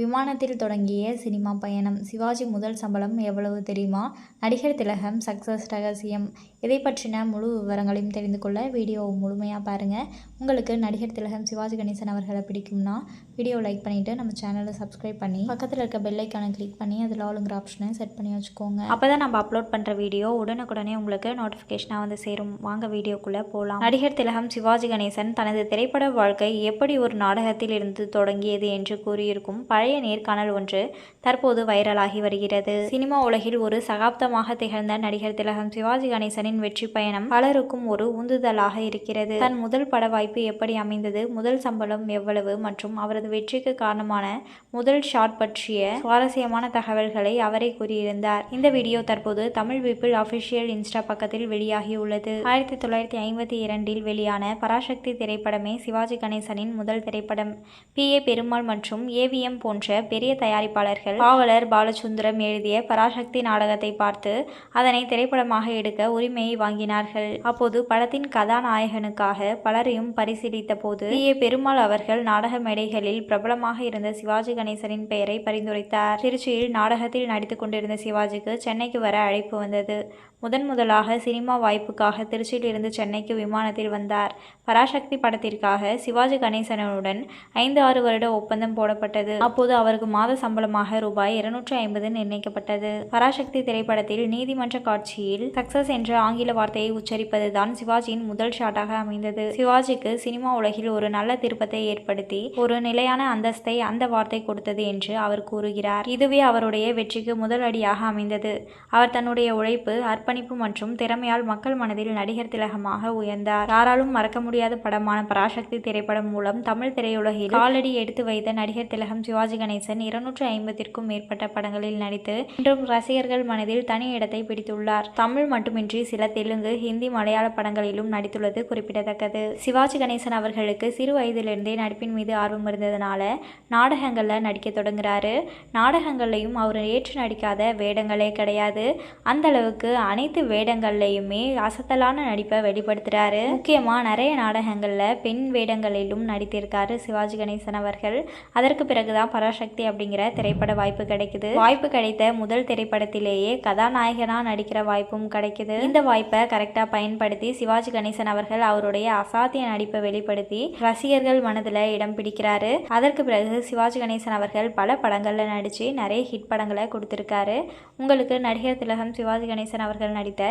விமானத்தில் தொடங்கிய சினிமா பயணம். சிவாஜி முதல் சம்பளம் எவ்வளவு தெரியுமா? நடிகர் திலகம் சக்ஸஸ் ரகசியம் இதை பற்றின முழு விவரங்களையும் தெரிந்து கொள்ள வீடியோ முழுமையாக பாருங்கள் உங்களுக்கு நடிகர் திலகம் சிவாஜி கணேசன் அவர்களை பிடிக்கும்னா வீடியோ லைக் பண்ணிவிட்டு நம்ம சேனலை சப்ஸ்கிரைப் பண்ணி பக்கத்தில் இருக்க பெல்லைக்கான கிளிக் பண்ணி அதில் ஆளுங்கிற ஆப்ஷனை செட் பண்ணி வச்சுக்கோங்க. அப்போ தான் நம்ம அப்லோட் பண்ணுற வீடியோ உடனுக்குடனே உங்களுக்கு நோட்டிஃபிகேஷனாக வந்து சேரும். வாங்க வீடியோக்குள்ளே போகலாம் நடிகர் திலகம் சிவாஜி கணேசன் தனது திரைப்பட வாழ்க்கை எப்படி ஒரு நாடகத்தில் இருந்து தொடங்கியது என்று கூறியிருக்கும் பழைய நேர்காணல் ஒன்று தற்போது வைரலாகி வருகிறது. சினிமா உலகில் ஒரு சகாப்தமாக திகழ்ந்த நடிகர் திலகம் சிவாஜி கணேசனின் வெற்றி பயணம் பலருக்கும் ஒரு உந்துதலாக இருக்கிறது. தன் முதல் பட வாய்ப்பு எப்படி அமைந்தது? முதல் சம்பளம் எவ்வளவு? மற்றும் அவரது வெற்றிக்கு காரணமான முதல் ஷாட் பற்றிய சுவாரஸ்யமான தகவல்களை அவரே கூறியிருந்தார். இந்த வீடியோ தற்போது தமிழ் பீப்பிள் அபிஷியல் இன்ஸ்டா பக்கத்தில் வெளியாகியுள்ளது ஆயிரத்தி தொள்ளாயிரத்தி ஐம்பத்தி இரண்டில் வெளியான பராசக்தி திரைப்படமே சிவாஜி கணேசனின் முதல் திரைப்படம். பி. ஏ. பெருமாள் மற்றும் ஏவிஎம் போன்ற பெரிய தயாரிப்பாளர்கள் பாவலர் பாலசுந்தரம் எழுதிய பராசக்தி நாடகத்தை பார்த்து அதனை திரைப்படமாக எடுக்க உரிமையை வாங்கினார்கள். அப்போது படத்தின் கதாநாயகனுக்காக பலரையும் பரிசீலித்த போது ஏ. பெருமாள் அவர்கள் நாடக மேடைகளில் பிரபலமாக இருந்த சிவாஜி கணேசனின் பெயரை பரிந்துரைத்தார். திருச்சியில் நாடகத்தில் நடித்துக் கொண்டிருந்த சிவாஜிக்கு சென்னைக்கு வர அழைப்பு வந்தது. முதன் முதலாக சினிமா வாய்ப்புக்காக திருச்சியில் இருந்து சென்னைக்கு விமானத்தில் வந்தார். பராசக்தி படத்திற்காக சிவாஜி கணேசனுடன் ஐந்து ஆறு வருட ஒப்பந்தம் போடப்பட்டது. அப்போது அவருக்கு மாத சம்பளமாக ரூபாய் இருநூற்றி ஐம்பது நிர்ணயிக்கப்பட்டது. பராசக்தி திரைப்படத்தில் நீதிமன்ற காட்சியில் சக்சஸ் என்ற ஆங்கில வார்த்தையை உச்சரிப்பதுதான் சிவாஜியின் முதல் ஷாட்டாக அமைந்தது. சிவாஜிக்கு சினிமா உலகில் ஒரு நல்ல திருப்பத்தை ஏற்படுத்தி ஒரு நிலையான அந்தஸ்தை அந்த வார்த்தை கொடுத்தது என்று அவர் கூறுகிறார். இதுவே அவருடைய வெற்றிக்கு முதல் அடியாக அமைந்தது. அவர் தன்னுடைய உழைப்பு அர்ப்பணிப்பு மற்றும் திறமையால் மக்கள் மனதில் நடிகர் திலகமாக உயர்ந்தார். யாராலும் மறக்க முடியாத படமான பராசக்தி திரைப்படம் மூலம் தமிழ் திரையுலகில் காலடி எடுத்து வைத்த நடிகர் திலகம் சிவாஜி கணேசன் இருநூற்று ஐம்பத்திற்கும் மேற்பட்ட படங்களில் நடித்து இன்றும் ரசிகர்கள் மனதில் தனி இடத்தை பிடித்துள்ளார். தமிழ் மட்டுமின்றி சில தெலுங்கு ஹிந்தி மலையாள படங்களிலும் நடித்துள்ளது குறிப்பிடத்தக்கது. சிவாஜி கணேசன் அவர்களுக்கு சிறு வயதிலிருந்தே நடிப்பின் மீது ஆர்வம் இருந்ததுனால நாடகங்களில் நடிக்க தொடங்குறாரு. நாடகங்கள்லையும் அவர் ஏற்று நடிக்காத வேடங்களே கிடையாது. அந்த அளவுக்கு அனைத்து வேடங்கள்லையுமே அசத்தலான நடிப்பை வெளிப்படுத்துறாரு. முக்கியமா நிறைய நாடகங்களில் பெண் வேடங்களிலும் நடித்திருக்காரு சிவாஜி கணேசன் அவர்கள். அதற்கு பிறகுதான் பராசக்தி அப்படிங்கிற திரைப்பட வாய்ப்பு கிடைக்குது. வாய்ப்பு கிடைத்த முதல் திரைப்படத்திலேயே கதாநாயகனா நடிக்கிற வாய்ப்பும் கிடைக்குது. இந்த வாய்ப்பை கரெக்டா பயன்படுத்தி சிவாஜி கணேசன் அவர்கள் அவருடைய அசாத்திய நடிப்பை வெளிப்படுத்தி ரசிகர்கள் மனதில் இடம் பிடிக்கிறாரு. அதற்கு பிறகு சிவாஜி கணேசன் அவர்கள் பல படங்கள்ல நடிச்சு நிறைய ஹிட் படங்களை கொடுத்திருக்காரு. உங்களுக்கு நடிகர் திலகம் சிவாஜி கணேசன் அவர்கள் நடித்த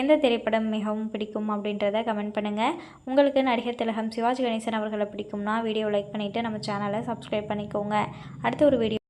எந்த திரைப்படம் மிகவும் பிடிக்கும் அப்படின்றத கமெண்ட் பண்ணுங்க. உங்களுக்கு நடிகர் திலகம் சிவாஜி கணேசன் அவர்களை பிடிக்கும்னா வீடியோ லைக் பண்ணிட்டு நம்ம சேனலை சப்ஸ்கிரைப் பண்ணிக்கோங்க. அடுத்த ஒரு வீடியோ